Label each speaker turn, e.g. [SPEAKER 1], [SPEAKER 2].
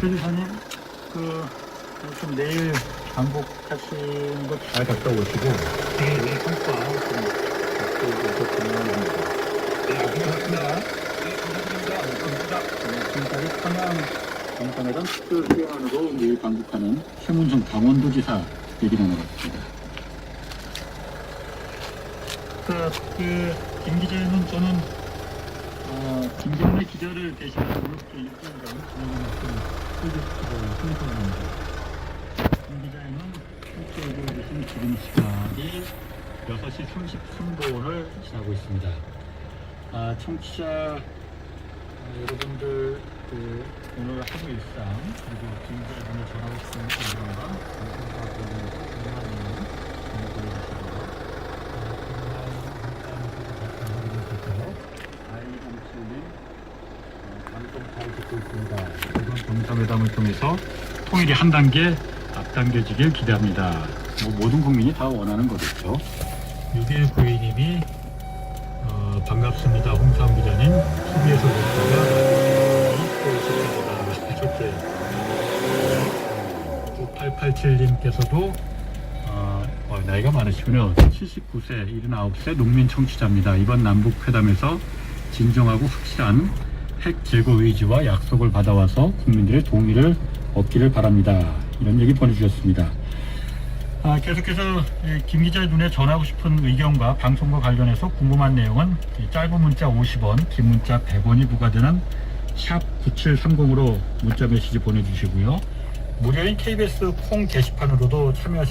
[SPEAKER 1] 최지사님, 그, 좀 내일 방북 하시는 거잘 갔다 오시고, 성과 건강합니다. 네, 고맙습니다. 지금까지 천안 정상회담 특별 회원으로 내일 방북하는 최문성 강원도지사 얘기 나눠봤습니다. 그, 그, 김 기자는 저는, 어, 김경래 기자를 이렇게 일정을 진행해놨던 프로젝트를 신청합니다. 김 실제 여기 계신 지금 시간이 6시 33분을 지나고 있습니다. 아, 청취자 아, 여러분들 그 오늘 하루 일상 그리고 김 기자분이 전하고 싶은 방송과 궁금한 내용 보내주시고요. 듣고 있습니다. 이번 정상회담을 통해서 통일이 한 단계 앞당겨지길 기대합니다. 뭐 모든 국민이 다 원하는 거겠죠. 6192님이 어, 반갑습니다. 홍사원 기자님. TV에서 보다가 좋게 9887님께서도 어, 어, 나이가 많으시군요. 79세, 79세 농민 청취자입니다. 이번 남북 회담에서 진정하고 확실한 핵 제거 의지와 약속을 받아와서 국민들의 동의를 얻기를 바랍니다. 이런 얘기 보내주셨습니다. 아, 계속해서 예, 김 기자의 눈에 전하고 싶은 의견과 방송과 관련해서 궁금한 내용은 이 짧은 문자 50원, 긴 문자 100원이 부과되는 샵 9730으로 문자 메시지 보내주시고요. 무료인 KBS 콩 게시판으로도 참여하실